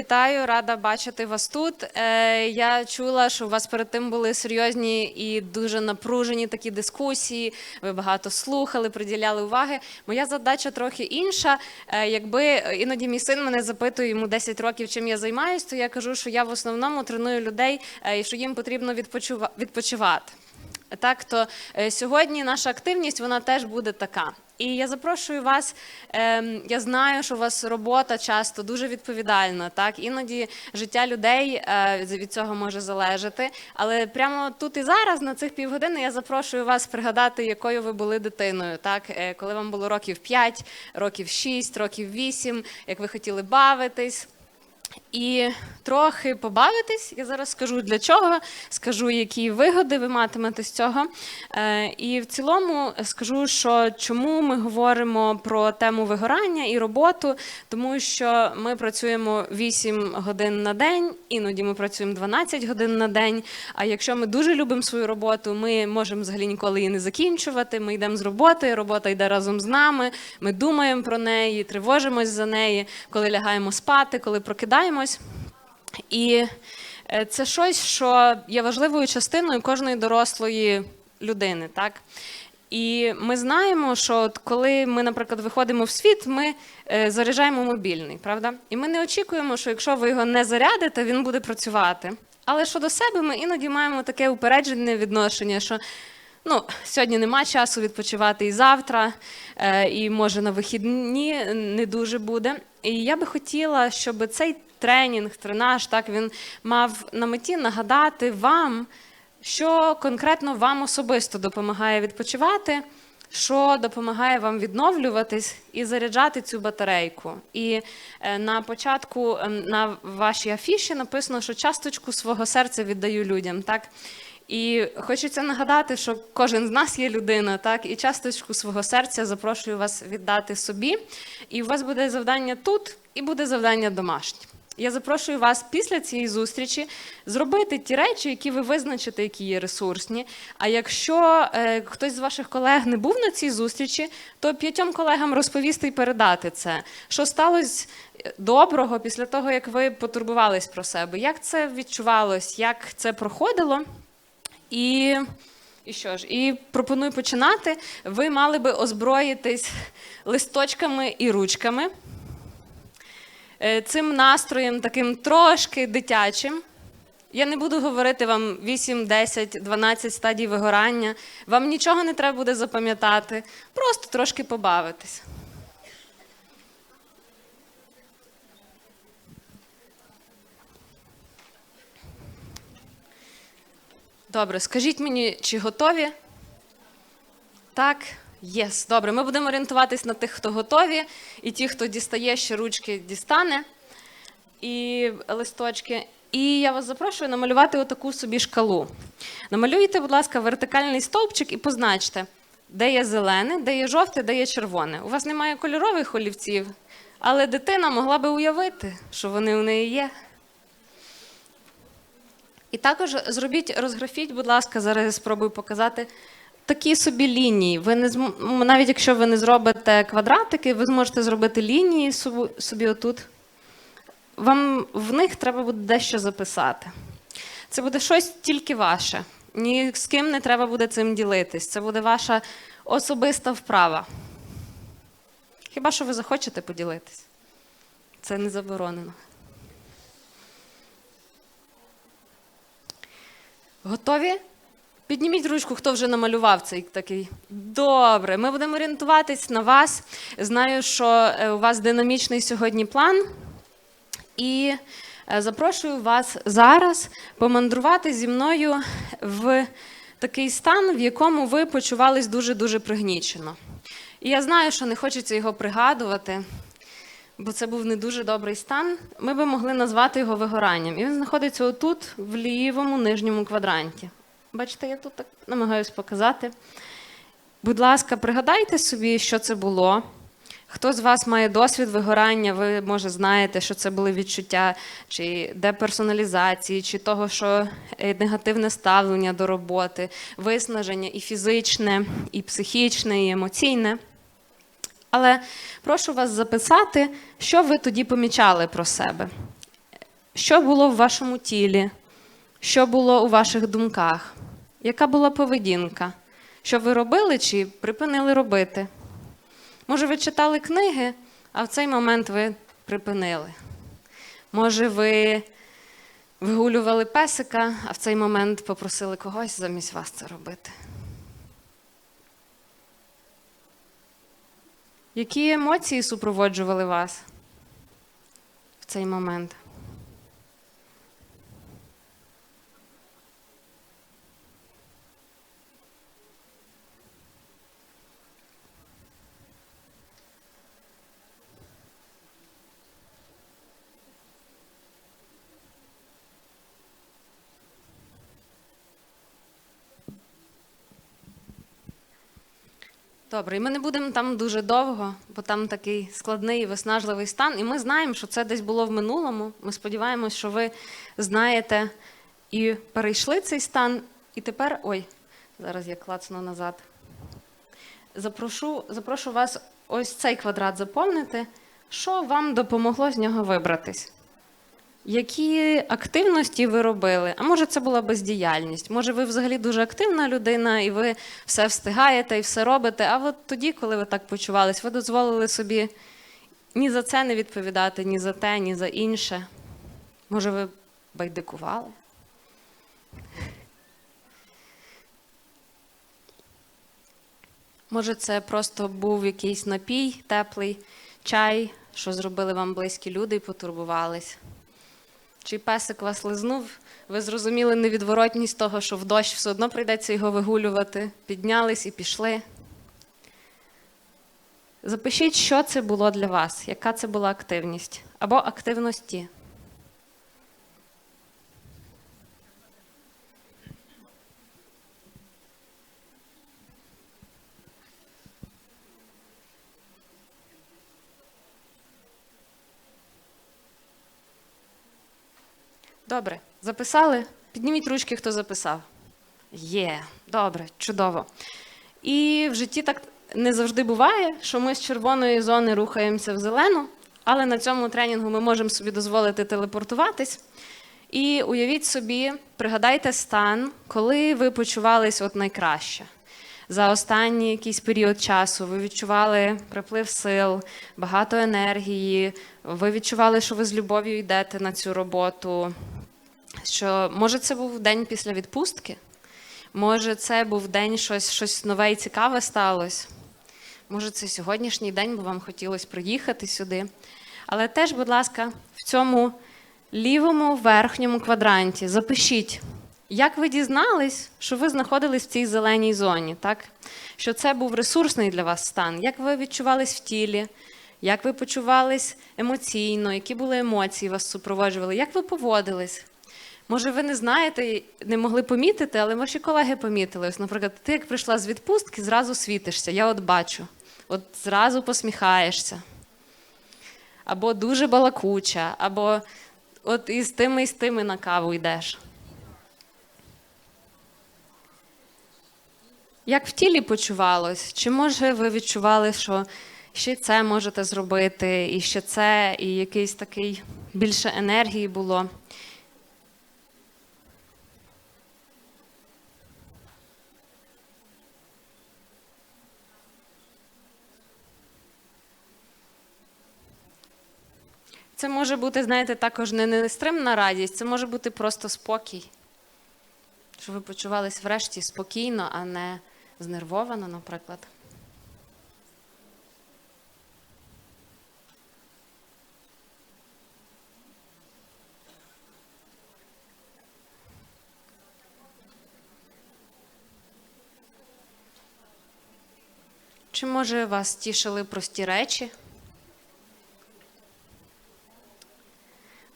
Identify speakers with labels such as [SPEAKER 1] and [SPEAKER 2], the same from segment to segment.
[SPEAKER 1] Вітаю, рада бачити вас тут. Е, я чула, що у вас перед тим були серйозні і дуже напружені такі дискусії. Ви багато слухали, приділяли уваги. Моя задача трохи інша. Е, якби іноді мій син мене запитує йому 10 років, чим я займаюся, то я кажу, що я в основному треную людей е, і що їм потрібно відпочива- відпочивати. Так, то сьогодні наша активність вона теж буде така. І я запрошую вас. ем, я знаю, що у вас робота часто дуже відповідальна. Так, іноді життя людей е, від цього може залежати. Але прямо тут і зараз, на цих півгодини, я запрошую вас пригадати, якою ви були дитиною. Так, Е, коли вам було років 5, років 6, років 8, як ви хотіли бавитись. І трохи побавитись. Я зараз скажу для чого, скажу, які вигоди ви матимете з цього. Е, І в цілому скажу, що чому ми говоримо про тему вигорання і роботу, тому що ми працюємо 8 годин на день, іноді ми працюємо 12 годин на день. А якщо ми дуже любимо свою роботу, ми можемо взагалі ніколи її не закінчувати. Ми йдемо з роботи, робота йде разом з нами. Ми думаємо про неї, тривожимось за неї, коли лягаємо спати, коли прокидаємось. І е, це щось, що є важливою частиною кожної дорослої людини. Так? І ми знаємо, що от коли ми, наприклад, виходимо в світ, ми е, заряджаємо мобільний, правда? І ми не очікуємо, що якщо ви його не зарядите, він буде працювати. Але щодо себе, ми іноді маємо таке упереджене відношення, що ну, сьогодні нема часу відпочивати і завтра, е, і може на вихідні не дуже буде. І я би хотіла, щоб цей тренінг, тренаж, так він мав на меті нагадати вам, що конкретно вам особисто допомагає відпочивати, що допомагає вам відновлюватись і заряджати цю батарейку. І е, на початку ем, на вашій афіші написано, що часточку свого серця віддаю людям. Так? І хочеться нагадати, що кожен з нас є людина, так і часточку свого серця запрошую вас віддати собі. І у вас буде завдання тут, і буде завдання домашнє. Я запрошую вас після цієї зустрічі зробити ті речі, які ви визначите, які є ресурсні. А якщо е, хтось з ваших колег не був на цій зустрічі, то п'ятьом колегам розповісти і передати це, що сталося доброго після того, як ви потурбувались про себе, як це відчувалось, як це проходило. І, і що ж, і пропоную починати. Ви мали би озброїтись листочками і ручками. Е, Цим настроєм, таким трошки дитячим. Я не буду говорити вам 8, 10, 12 стадій вигорання. Вам нічого не треба буде запам'ятати, просто трошки побавитись. Добре, скажіть мені, чи готові? Так, єс. Добре, ми будемо орієнтуватись на тих, хто готові, і ті, хто дістає ще ручки, дістане і листочки. І я вас запрошую намалювати отаку собі шкалу. Намалюйте, будь ласка, вертикальний стовпчик і позначте, де є зелене, де є жовте, де є червоне. У вас немає кольорових олівців, але дитина могла би уявити, що вони у неї є. І також зробіть, розграфіть, будь ласка, зараз я спробую показати такі собі лінії. Ви не зм... навіть якщо ви не зробите квадратики, ви зможете зробити лінії собі, отут. Вам в них треба буде дещо записати. Це буде щось тільки ваше. Ні з ким не треба буде цим ділитись. Це буде ваша особиста вправа. Хіба що ви захочете поділитись? Це не заборонено. Готові? Підніміть ручку, хто вже намалював цей такий. Добре, ми будемо орієнтуватись на вас. Знаю, що е, у вас динамічний сьогодні план. І е, запрошую вас зараз помандрувати зі мною в такий стан, в якому ви почувались дуже-дуже пригнічено. І я знаю, що не хочеться його пригадувати, бо це був не дуже добрий стан. Ми би могли назвати його вигоранням. І він знаходиться отут, в лівому нижньому квадранті. Бачите, я тут так намагаюсь показати. Будь ласка, пригадайте собі, що це було. Хто з вас має досвід вигорання, ви, може, знаєте, що це були відчуття чи деперсоналізації, чи того, що е, негативне ставлення до роботи, виснаження і фізичне, і психічне, і емоційне. Але прошу вас записати, що ви тоді помічали про себе. що було в вашому тілі, що було у ваших думках, яка була поведінка, що ви робили чи припинили робити. Може, ви читали книги, а в цей момент ви припинили. Може, ви вигулювали песика, а в цей момент попросили когось замість вас це робити. Які емоції супроводжували вас в цей момент? Добре, і ми не будемо там дуже довго, бо там такий складний і виснажливий стан. І ми знаємо, що це десь було в минулому. Ми сподіваємось, що ви знаєте і перейшли цей стан. І тепер, ой, зараз я клацну назад. Запрошу, запрошу вас ось цей квадрат заповнити. Що вам допомогло з нього вибратись? Які активності ви робили? А може, це була бездіяльність? Може, ви взагалі дуже активна людина, і ви все встигаєте і все робите. А от тоді, коли ви так почувались, ви дозволили собі ні за це не відповідати, ні за те, ні за інше. Може, ви байдикували? Може, це просто був якийсь напій, теплий чай, що зробили вам близькі люди і потурбувались. Чи песик вас лизнув, ви зрозуміли невідворотність того, що в дощ все одно прийдеться його вигулювати, піднялись і пішли. Запишіть, що це було для вас, яка це була активність або активності. Добре, записали? Підніміть ручки, хто записав. Є, добре, чудово. І в житті так не завжди буває, що ми з червоної зони рухаємося в зелену, але на цьому тренінгу ми можемо собі дозволити телепортуватись. І уявіть собі, пригадайте стан, коли ви почувались от найкраще. За останній якийсь період часу ви відчували приплив сил, багато енергії, ви відчували, що ви з любов'ю йдете на цю роботу. Що може це був день після відпустки? Може, це був день щось, щось нове і цікаве сталося? Може, це сьогоднішній день, бо вам хотілося приїхати сюди. Але теж, будь ласка, в цьому лівому верхньому квадранті запишіть, як ви дізнались, що ви знаходились в цій зеленій зоні, так? що це був ресурсний для вас стан, як ви відчувались в тілі, як ви почувались емоційно, які були емоції вас супроводжували, як ви поводились? Може, ви не знаєте, не могли помітити, але ваші колеги помітили. Ось, наприклад, ти як прийшла з відпустки, зразу світишся. Я от бачу, от зразу посміхаєшся. Або дуже балакуча, або от із тими і з тими на каву йдеш. Як в тілі почувалось? Чи може ви відчували, що ще це можете зробити, і ще це, і якийсь такий більше енергії було? Це може бути, знаєте, також не нестримна радість, це може бути просто спокій. Щоб ви почувались врешті спокійно, а не знервовано, наприклад. Чи може вас тішили прості речі?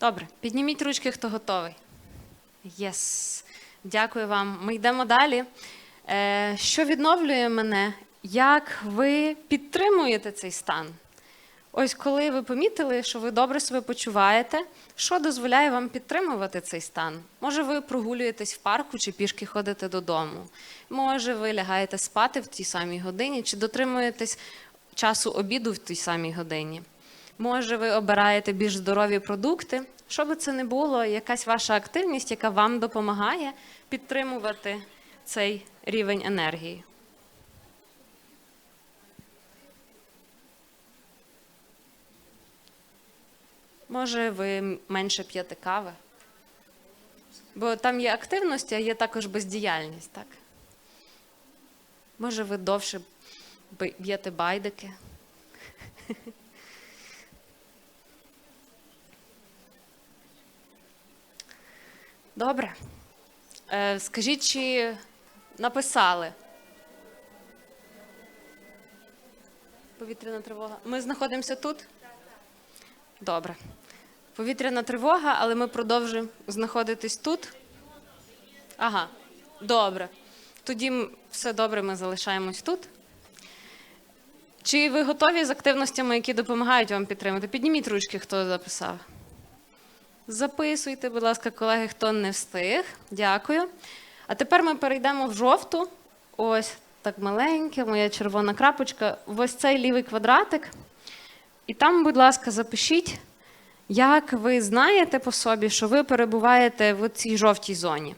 [SPEAKER 1] Добре, підніміть ручки, хто готовий. Єс. Дякую вам. Ми йдемо далі. Е, Що відновлює мене? Як ви підтримуєте цей стан? Ось коли ви помітили, що ви добре себе почуваєте, що дозволяє вам підтримувати цей стан? Може, ви прогулюєтесь в парку чи пішки ходите додому? Може, ви лягаєте спати в тій самій годині, чи дотримуєтесь часу обіду в тій самій годині? Може, ви обираєте більш здорові продукти, Що би це не було, якась ваша активність, яка вам допомагає підтримувати цей рівень енергії. Може, ви менше п'єте кави? Бо там є активність, а є також бездіяльність, так? Може, ви довше б'єте байдики? Добре. Е, скажіть, чи написали? Повітряна тривога. Ми знаходимося тут? Добре. Повітряна тривога, але ми продовжуємо знаходитись тут. Ага, добре. Тоді все добре, ми залишаємось тут. Чи ви готові з активностями, які допомагають вам підтримати? Підніміть ручки, хто записав. Записуйте, будь ласка, колеги, хто не встиг. Дякую. А тепер ми перейдемо в жовту. Ось так маленьке, моя червона крапочка. Ось цей лівий квадратик. І там, будь ласка, запишіть, як ви знаєте по собі, що ви перебуваєте в цій жовтій зоні.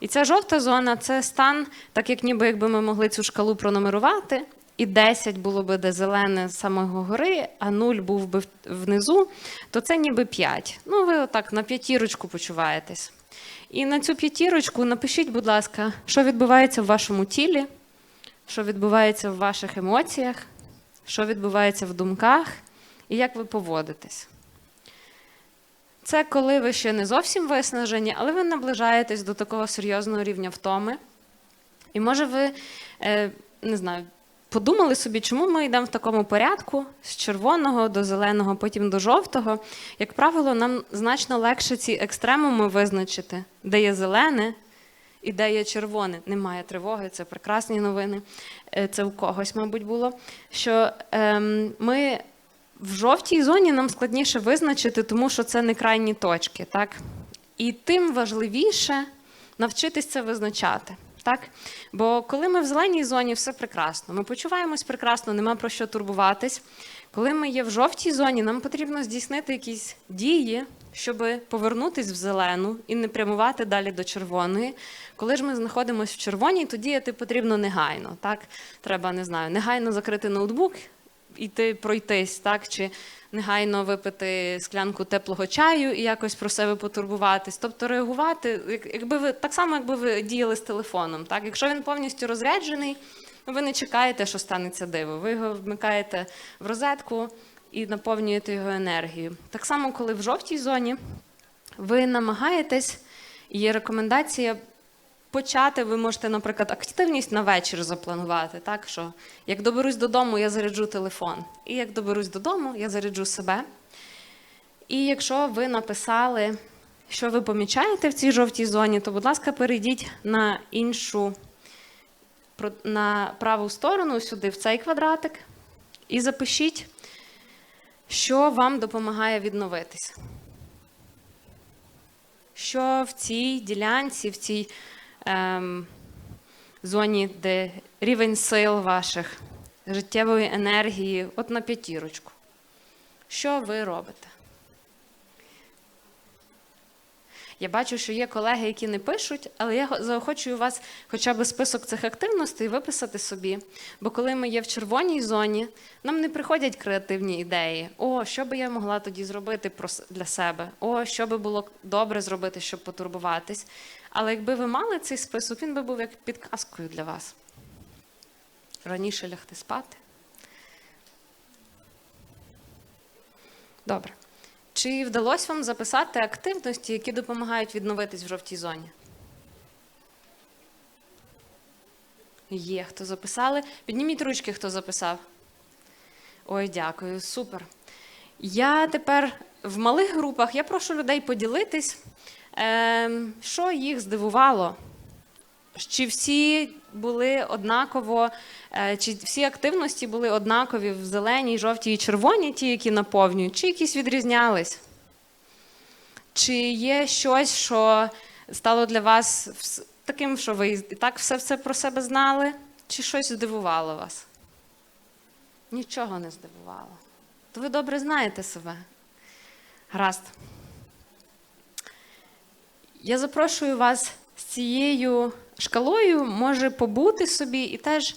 [SPEAKER 1] І ця жовта зона це стан, так як ніби якби ми могли цю шкалу пронумерувати, і 10 було би де зелене з самого гори, а 0 був би внизу, то це ніби 5. Ну, ви отак на п'ятірочку почуваєтесь. І на цю п'ятірочку напишіть, будь ласка, що відбувається в вашому тілі, що відбувається в ваших емоціях, що відбувається в думках і як ви поводитесь. Це коли ви ще не зовсім виснажені, але ви наближаєтесь до такого серйозного рівня втоми. І може ви е, не знаю, подумали собі, чому ми йдемо в такому порядку з червоного до зеленого, потім до жовтого. Як правило, нам значно легше ці екстремуми визначити, де є зелене і де є червоне. Немає тривоги, це прекрасні новини. Е, Це у когось, мабуть, було. Що ем, ми в жовтій зоні нам складніше визначити, тому що це не крайні точки, так? І тим важливіше навчитись це визначати. Так? Бо коли ми в зеленій зоні, все прекрасно. Ми почуваємось прекрасно, нема про що турбуватись. Коли ми є в жовтій зоні, нам потрібно здійснити якісь дії, щоб повернутись в зелену і не прямувати далі до червоної. Коли ж ми знаходимося в червоній, то діяти потрібно негайно. Так? Треба, не знаю, негайно закрити ноутбук, іти пройтись, так? чи негайно випити склянку теплого чаю і якось про себе потурбуватись. Тобто реагувати, якби ви так само, якби ви діяли з телефоном. Так? Якщо він повністю розряджений, ви не чекаєте, що станеться диво. Ви його вмикаєте в розетку і наповнюєте його енергією. Так само, коли в жовтій зоні ви намагаєтесь, є рекомендація почати, ви можете, наприклад, активність на вечір запланувати, так що як доберусь додому, я заряджу телефон. І як доберусь додому, я заряджу себе. І якщо ви написали, що ви помічаєте в цій жовтій зоні, то, будь ласка, перейдіть на іншу, на праву сторону, сюди, в цей квадратик, і запишіть, що вам допомагає відновитись. Що в цій ділянці, в цій зоні, де рівень сил ваших, життєвої енергії, от на п'ятірочку. Що ви робите? Я бачу, що є колеги, які не пишуть, але я заохочую вас хоча б список цих активностей виписати собі. Бо коли ми є в червоній зоні, нам не приходять креативні ідеї. О, що би я могла тоді зробити для себе? О, що би було добре зробити, щоб потурбуватись. Але якби ви мали цей список, він би був як підказкою для вас. Раніше лягти спати. Добре. Чи вдалося вам записати активності, які допомагають відновитись в жовтій зоні? Є, хто записали. Підніміть ручки, хто записав. Ой, дякую, супер. Я тепер в малих групах я прошу людей поділитись, ем, що їх здивувало. Чи всі були однаково, е, чи всі активності були однакові в зеленій, жовтій і червоній, ті, які наповнюють, чи якісь відрізнялись? Чи є щось, що стало для вас таким, що ви і так все це про себе знали? Чи щось здивувало вас? Нічого не здивувало. То ви добре знаєте себе. Гаразд. Я запрошую вас з цією шкалою, може побути собі, і теж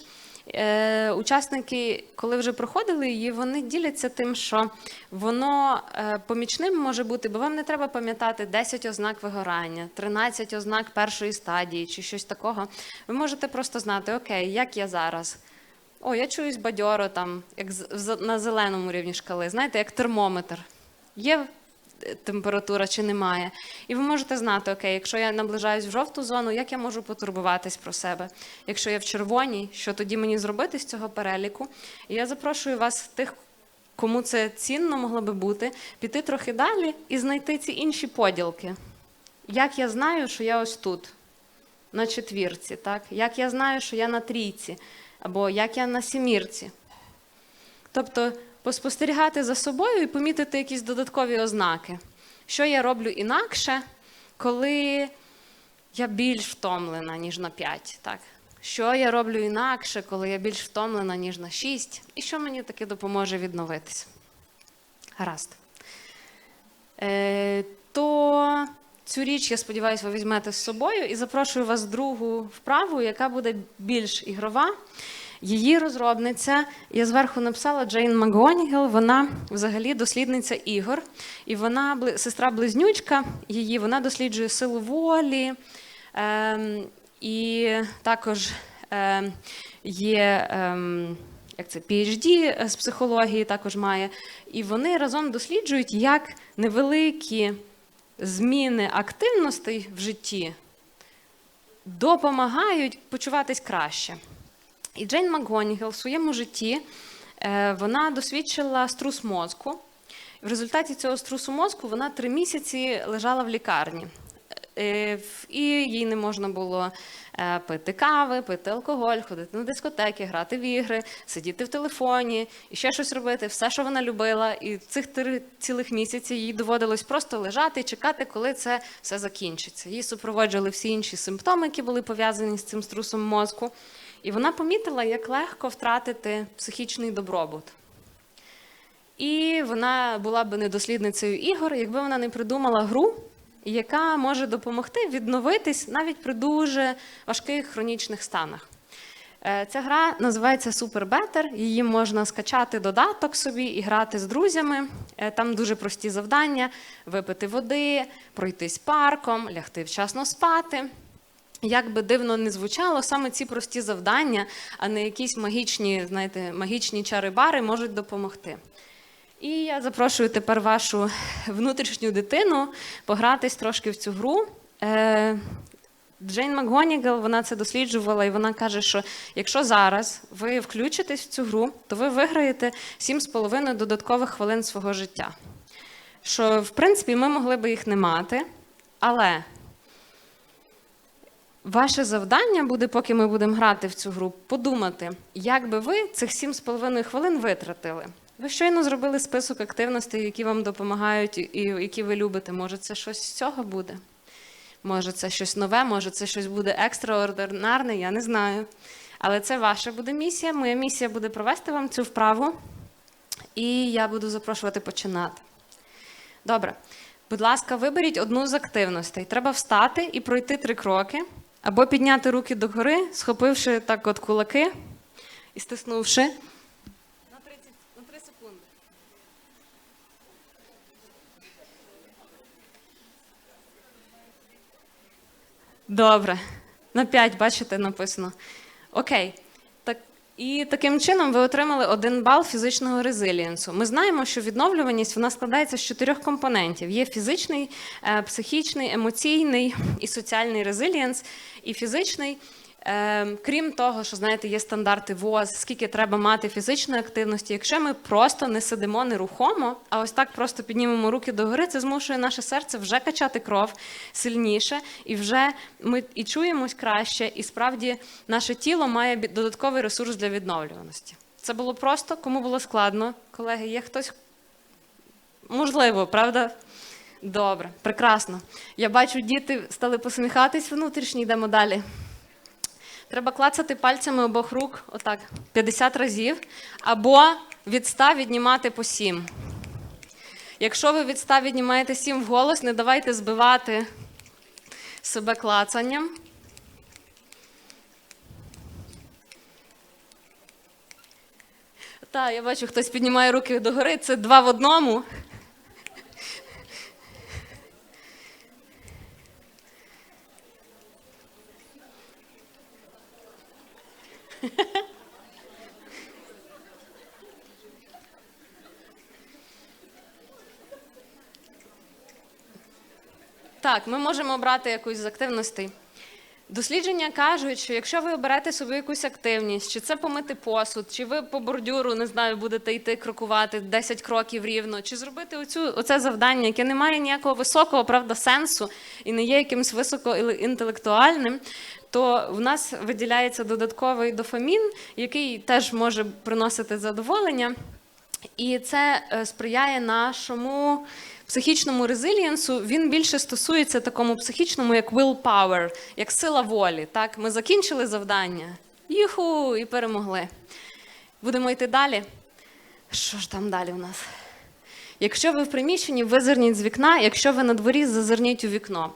[SPEAKER 1] е, учасники, коли вже проходили її, вони діляться тим, що воно е, помічним може бути, бо вам не треба пам'ятати 10 ознак вигорання, 13 ознак першої стадії чи щось такого. Ви можете просто знати, окей, як я зараз. О, я чуюсь бадьоро там, як на зеленому рівні шкали, знаєте, як термометр. Є температура чи немає. І ви можете знати, окей, якщо я наближаюсь в жовту зону, як я можу потурбуватись про себе? Якщо я в червоній, що тоді мені зробити з цього переліку? І я запрошую вас, тих, кому це цінно могло би бути, піти трохи далі і знайти ці інші поділки. Як я знаю, що я ось тут, на четвірці, так? Як я знаю, що я на трійці, або як я на сімірці. Тобто поспостерігати за собою і помітити якісь додаткові ознаки. Що я роблю інакше, коли я більш втомлена, ніж на 5. Так? Що я роблю інакше, коли я більш втомлена, ніж на 6, і що мені таки допоможе відновитись. Гаразд. Е, то цю річ, я сподіваюся, ви візьмете з собою і запрошую вас другу вправу, яка буде більш ігрова. Її розробниця, я зверху написала Джейн Макгонігел, вона взагалі дослідниця ігор, і вона бли- сестра-близнючка її, вона досліджує силу волі, ем, і також ем, є ем, як це, PhD з психології також має. І вони разом досліджують, як невеликі зміни активностей в житті допомагають почуватись краще. І Джейн МакГонігел в своєму житті е, вона досвідчила струс мозку. В результаті цього струсу мозку вона три місяці лежала в лікарні. Е, І їй не можна було е, пити кави, пити алкоголь, ходити на дискотеки, грати в ігри, сидіти в телефоні і ще щось робити, все, що вона любила. І цих три цілих місяців їй доводилось просто лежати і чекати, коли це все закінчиться. Її супроводжували всі інші симптоми, які були пов'язані з цим струсом мозку. І вона помітила, як легко втратити психічний добробут. І вона була б не дослідницею ігор, якби вона не придумала гру, яка може допомогти відновитись навіть при дуже важких хронічних станах. Е, Ця гра називається Super Better. Її можна скачати додаток собі і грати з друзями. Е, Там дуже прості завдання: випити води, пройтись парком, лягти вчасно спати. Як би дивно не звучало, саме ці прості завдання, а не якісь магічні, знаєте, магічні чари-бари можуть допомогти. І я запрошую тепер вашу внутрішню дитину погратись трошки в цю гру. Е, Джейн МакГонігел, вона це досліджувала, і вона каже, що якщо зараз ви включитесь в цю гру, то ви виграєте 7,5 додаткових хвилин свого життя. Що, в принципі, ми могли би їх не мати, але Ваше завдання буде, поки ми будемо грати в цю гру, подумати, як би ви цих 7,5 хвилин витратили. Ви щойно зробили список активностей, які вам допомагають і які ви любите. Може, це щось з цього буде? Може, це щось нове, може, це щось буде екстраординарне, я не знаю. Але це ваша буде місія. Моя місія буде провести вам цю вправу, і я буду запрошувати починати. Добре. Будь ласка, виберіть одну з активностей. Треба встати і пройти три кроки, або підняти руки догори, схопивши так от кулаки і стиснувши. На 30, на 3 секунди. Добре. На 5, бачите, написано. Окей. І таким чином ви отримали один бал фізичного резилієнсу. Ми знаємо, що відновлюваність вона складається з чотирьох компонентів: є фізичний, е, психічний, емоційний і соціальний резилієнс. І фізичний, крім того, що знаєте, є стандарти ВОЗ, скільки треба мати фізичної активності. Якщо ми просто не сидимо нерухомо, а ось так просто піднімемо руки догори, це змушує наше серце вже качати кров сильніше, і вже ми і чуємось краще, і справді наше тіло має додатковий ресурс для відновлюваності. Це було просто, кому було складно. Колеги, є хтось? Можливо, правда? Добре, прекрасно. Я бачу, діти стали посміхатись внутрішні, йдемо далі. Треба клацати пальцями обох рук, отак, 50 разів, або від 100 віднімати по 7. Якщо ви від 100 віднімаєте 7 вголос, не давайте збивати себе клацанням. Так, я бачу, хтось піднімає руки догори. Це два в одному. Так, ми можемо обрати якусь з активностей. Дослідження кажуть, що якщо ви оберете собі якусь активність, чи це помити посуд, чи ви по бордюру, не знаю, будете йти крокувати 10 кроків рівно, чи зробити оцю, оце завдання, яке не має ніякого високого, правда, сенсу і не є якимось високоінтелектуальним, то в нас виділяється додатковий дофамін, який теж може приносити задоволення. І це е, сприяє нашому психічному резилієнсу. Він більше стосується такому психічному, як willpower, як сила волі. Так, ми закінчили завдання. Юху, і перемогли. Будемо йти далі. Що ж там далі у нас? Якщо ви в приміщенні, визирніть з вікна, якщо ви на дворі, зазирніть у вікно.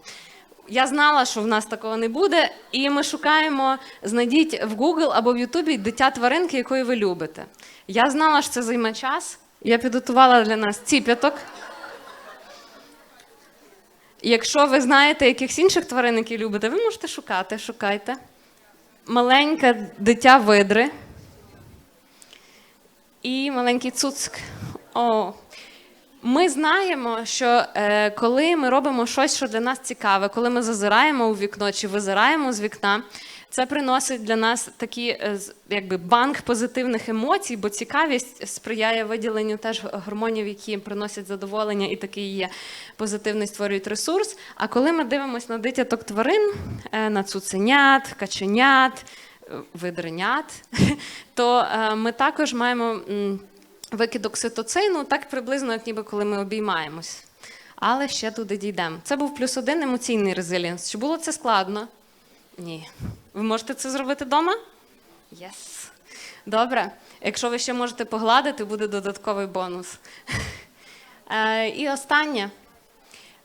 [SPEAKER 1] Я знала, що в нас такого не буде, і ми шукаємо, знайдіть в Google або в Ютубі дитя тваринки, якої ви любите. Я знала, що це займе час. Я підготувала для нас ціп'яток. Якщо ви знаєте якихось інших тварин, які любите, ви можете шукати, шукайте. Маленьке дитя видри. І маленький цуцк. О. Ми знаємо, що е, коли ми робимо щось, що для нас цікаве, коли ми зазираємо у вікно чи визираємо з вікна, це приносить для нас такий е, якби банк позитивних емоцій, бо цікавість сприяє виділенню теж гормонів, які приносять задоволення, і такий є позитивний створюють ресурс. А коли ми дивимося на дитяток тварин, е, на цуценят, каченят, е, видренят, то ми також маємо. викид окситоцину, так приблизно, як ніби коли ми обіймаємось. Але ще туди дійдемо. Це був плюс один емоційний резилієнс. Чи було це складно? Ні. Ви можете це зробити вдома? Єс. Добре. Якщо ви ще можете погладити, буде додатковий бонус. Е, І останнє.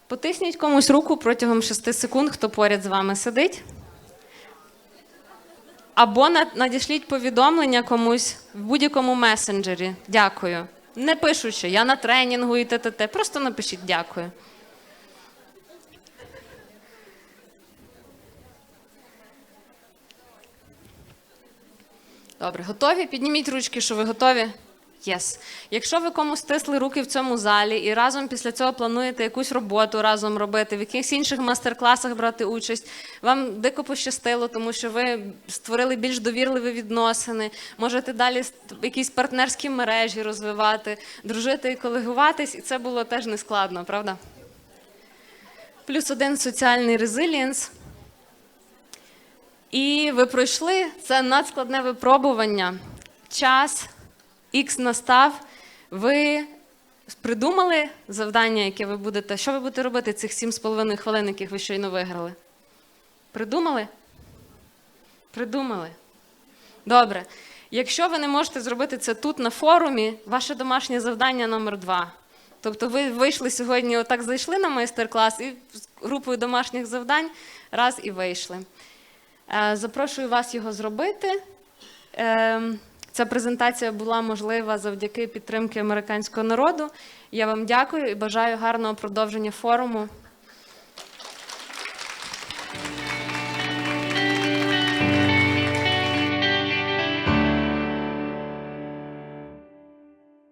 [SPEAKER 1] Потисніть комусь руку протягом 6 секунд, хто поряд з вами сидить. Або надішліть повідомлення комусь в будь-якому месенджері. Дякую. Не пишучи, я на тренінгу і т.т.т. Просто напишіть дякую. Добре, готові? Підніміть ручки, що ви готові. Єс. Якщо ви комусь стисли руки в цьому залі і разом після цього плануєте якусь роботу разом робити, в якихось інших майстер-класах брати участь, вам дико пощастило, тому що ви створили більш довірливі відносини, можете далі якісь партнерські мережі розвивати, дружити і колегуватись, і це було теж не складно, правда? Плюс один соціальний резилієнс. І ви пройшли це надскладне випробування. Час Х настав. Ви придумали завдання, яке ви будете. Що ви будете робити цих 7,5 хвилин, яких ви щойно виграли? Придумали? Придумали. Добре. Якщо ви не можете зробити це тут на форумі, ваше домашнє завдання номер два. Тобто ви вийшли сьогодні, отак зайшли на майстер-клас і з групою домашніх завдань раз і вийшли. Е, Запрошую вас його зробити. Ем, Ця презентація була можлива завдяки підтримки американського народу. Я вам дякую і бажаю гарного продовження форуму.